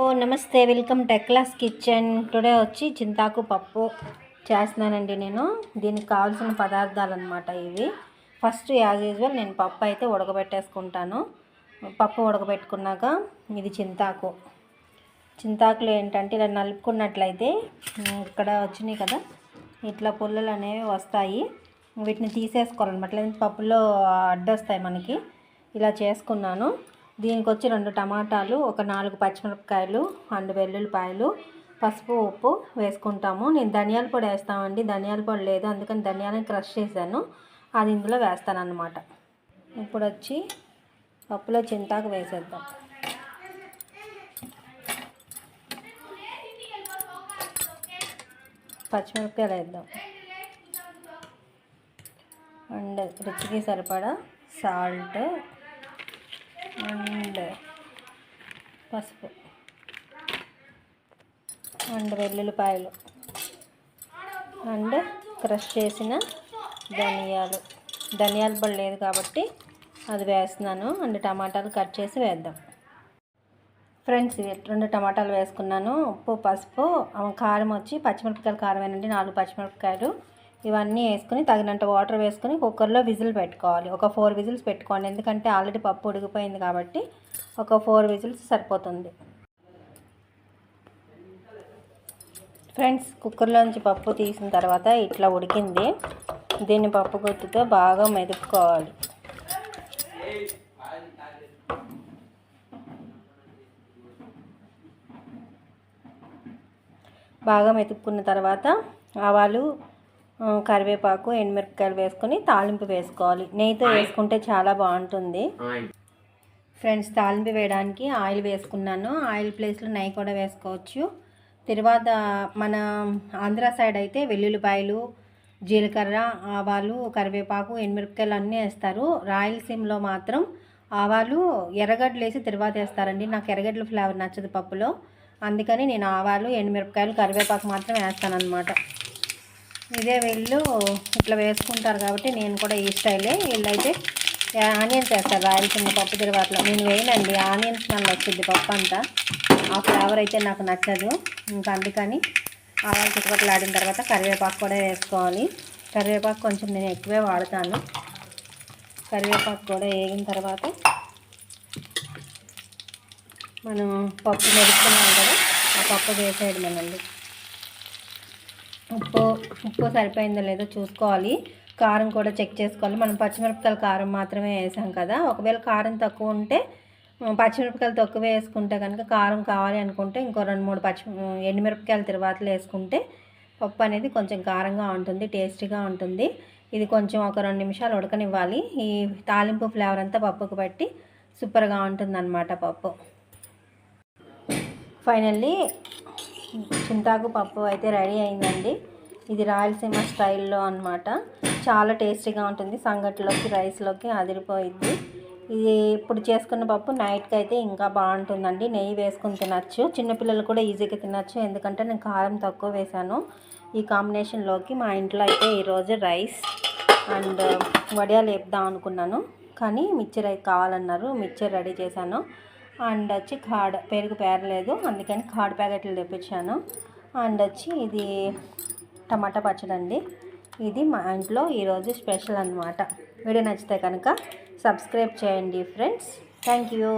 ఓ నమస్తే. Welcome టెక్లాస్ kitchen. Today వచ్చి చింతాకు పప్పు చేస్తున్నానండి నేను. దీనికి కావాల్సిన పదార్థాలు అనమాట ఇవి. ఫస్ట్ యాజ్ యూజువల్ నేను పప్పు అయితే ఉడకబెట్టేసుకుంటాను. పప్పు ఉడకబెట్టుకున్నాక ఇది చింతాకు. చింతాకులు ఏంటంటే ఇలా నలుపుకున్నట్లయితే ఇక్కడ వచ్చినాయి కదా ఇట్లా పుల్లలు అనేవి వస్తాయి. వీటిని తీసేసుకోవాలన్నమాట. లేదంటే పప్పులో అడ్డొస్తాయి మనకి. ఇలా చేసుకున్నాను. దీనికి వచ్చి రెండు టమాటాలు ఒక నాలుగు పచ్చిమిరపకాయలు అండ్ వెల్లుల్లిపాయలు పసుపు ఉప్పు వేసుకుంటాము. నేను ధనియాల పొడి వేస్తామండి. ధనియాల పొడి లేదు అందుకని ధనియాలను క్రష్ చేశాను. అది ఇందులో వేస్తాను అన్నమాట ఇప్పుడు వచ్చి పప్పులో చింతాకు వేసేద్దాం. పచ్చిమిరపకాయలు వేద్దాం. అండ్ రుచికి సరిపడా సాల్ట్ అండ్ పసుపు. అండ్ వెల్లుల్లిపాయలు. అండ్ క్రష్ చేసిన ధనియాలు. ధనియాల పొడి లేదు కాబట్టి అది వేస్తున్నాను. అండ్ టమాటాలు కట్ చేసి వేద్దాం. ఫ్రెండ్స్ రెండు టమాటాలు వేసుకున్నాను. ఉప్పు పసుపు కారం వచ్చి పచ్చిమిరపకాయలు కారం ఏనండి నాలుగు పచ్చిమిరపకాయలు. ఇవన్నీ వేసుకుని తగినంత వాటర్ వేసుకుని కుక్కర్లో విజిల్ పెట్టుకోవాలి. ఒక ఫోర్ విజిల్స్ పెట్టుకోండి. ఎందుకంటే ఆల్రెడీ పప్పు ఉడికిపోయింది కాబట్టి ఒక ఫోర్ విజిల్స్ సరిపోతుంది. ఫ్రెండ్స్ కుక్కర్లోంచి పప్పు తీసిన తర్వాత ఇట్లా ఉడికింది. దీన్ని పప్పు గుత్తుతో బాగా మెదుపుకోవాలి. బాగా మెతుక్కున్న తర్వాత ఆవాలు కరివేపాకు ఎండుమిరపకాయలు వేసుకొని తాలింపు వేసుకోవాలి. నెయ్యితో వేసుకుంటే చాలా బాగుంటుంది. ఫ్రెండ్స్ తాలింపు వేయడానికి ఆయిల్ వేసుకున్నాను. ఆయిల్ ప్లేస్లో నెయ్యి కూడా వేసుకోవచ్చు. తర్వాత మన ఆంధ్ర సైడ్ అయితే వెల్లుల్లిపాయలు జీలకర్ర ఆవాలు కరివేపాకు ఎండుమిరపకాయలు అన్నీ వేస్తారు. రాయలసీమలో మాత్రం ఆవాలు ఎర్రగడ్డలు వేసి తర్వాత వేస్తారండి. నాకు ఎర్రగడ్డల ఫ్లేవర్ నచ్చదు పప్పులో. అందుకని నేను ఆవాలు ఎండుమిరపకాయలు కరివేపాకు మాత్రం వేస్తాను అనమాట ఇదే వీళ్ళు ఇట్లా వేసుకుంటారు కాబట్టి నేను కూడా ఈ స్టైలే వీళ్ళైతే ఆనియన్స్ వేస్తారు. రాయలసీమ పప్పు తిరువాతలో. నేను వేయనండి. ఆనియన్స్ స్మెల్ వచ్చింది పప్పు అంతా. ఆ ఫ్లేవర్ అయితే నాకు నచ్చదు. ఇంకా అందుకని ఆవాలు చుట్టుపక్కల ఆడిన తర్వాత కరివేపాకు కూడా వేసుకోవాలి. కరివేపాకు కొంచెం నేను ఎక్కువే వాడతాను. కరివేపాకు కూడా వేగిన తర్వాత మనం పప్పు మెరుపుకున్నాం కదా ఆ పప్పు వేసేయడమేనండి. ఉప్పు ఉప్పు సరిపోయిందో లేదో చూసుకోవాలి. కారం కూడా చెక్ చేసుకోవాలి. మనం పచ్చిమిరపకాయల కారం మాత్రమే వేసాం కదా. ఒకవేళ కారం తక్కువ ఉంటే పచ్చిమిరపకాయలు తక్కువ వేసుకుంటే కనుక కారం కావాలి అనుకుంటే ఇంకో రెండు మూడు పచ్చి ఎండుమిరపకాయలు తిరువాతలు వేసుకుంటే పప్పు అనేది కొంచెం కారంగా ఉంటుంది టేస్టీగా ఉంటుంది. ఇది కొంచెం ఒక రెండు నిమిషాలు ఉడకనివ్వాలి. ఈ తాలింపు ఫ్లేవర్ అంతా పప్పుకు పట్టి సూపర్గా ఉంటుందన్నమాట పప్పు. ఫైనల్లీ చింతాకు పప్పు అయితే రెడీ అయిందండి. ఇది రాయలసీమ స్టైల్లో అన్నమాట. చాలా టేస్టీగా ఉంటుంది. సంగటిలోకి రైస్లోకి అదిరిపోయింది ఇది ఇప్పుడు చేసుకున్న పప్పు నైట్కి అయితే ఇంకా బాగుంటుందండి. నెయ్యి వేసుకుని తినచ్చు. చిన్నపిల్లలు కూడా ఈజీగా తినచ్చు. ఎందుకంటే నేను కారం తక్కువ వేశాను. ఈ కాంబినేషన్లోకి మా ఇంట్లో అయితే ఈరోజు రైస్ అండ్ వడియాలు వేపుదాం అనుకున్నాను. కానీ మిక్చర్ అయితే కావాలన్నారు. మిక్చర్ రెడీ చేశాను. అండ్ వచ్చి కాడ పెరుగు పేరలేదు. అందుకని కాడ్ ప్యాకెట్లు తెప్పించాను. అండ్ వచ్చి ఇది టమాటా పచ్చడి అండి ఇది మా ఇంట్లో ఈరోజు స్పెషల్ అన్నమాట. వీడియో నచ్చితే కనుక సబ్స్క్రైబ్ చేయండి ఫ్రెండ్స్. Thank you.